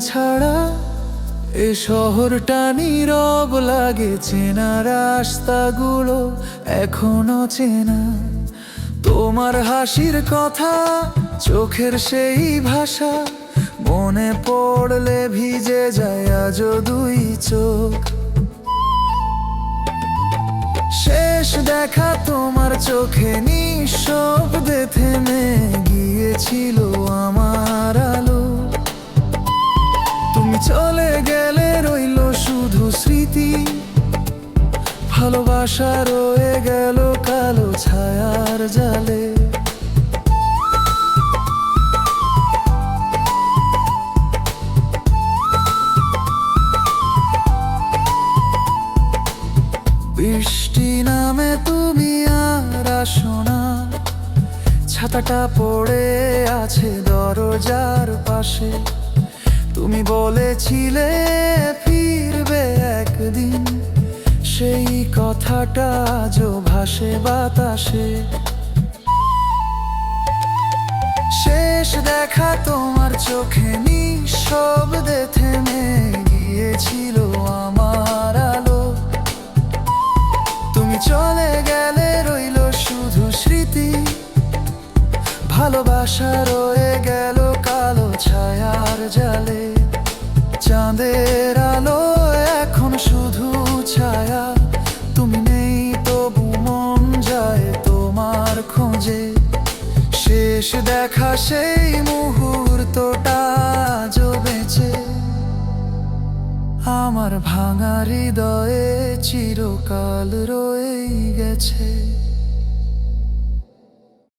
ছাড়া এ শহরটা নীরব লাগে চেনা রাস্তাগুলো এখনও চেনা। তোমার হাসির কথা, চোখের সেই ভাষা, মনে পড়লে ভিজে যায় আজও দুই চোখ। শেষ দেখা তোমার চোখে নিঃশব্দে থেমে গিয়েছিল। চলে গেলে রইল শুধু স্মৃতি। ভালোবাসা রয়ে গেল কালো ছায়ার জালে। বৃষ্টি নামে তুমি আর আসো না। ছাতাটা পড়ে আছে দরজার পাশে। তুমি বলেছিলে ফিরবে একদিন। সেই কথাটা আজও ভাসে বাতাসে। শেষ দেখা তোমার চোখে নিঃশব্দে থেমে গিয়েছিল আমার আলো। তুমি চলে গেলে রইল শুধু স্মৃতি। ভালোবাসা রয়ে গেল কালো ছায়ার জালে। চাঁদের আলো এখন শুধু ছায়া। তুমি নেই তবু মন যায় তোমার খোঁজে। শেষ দেখা সেই মুহূর্তটা বেঁচে। আমার ভাঙা হৃদয়ে চিরকাল রয়ে গেছে।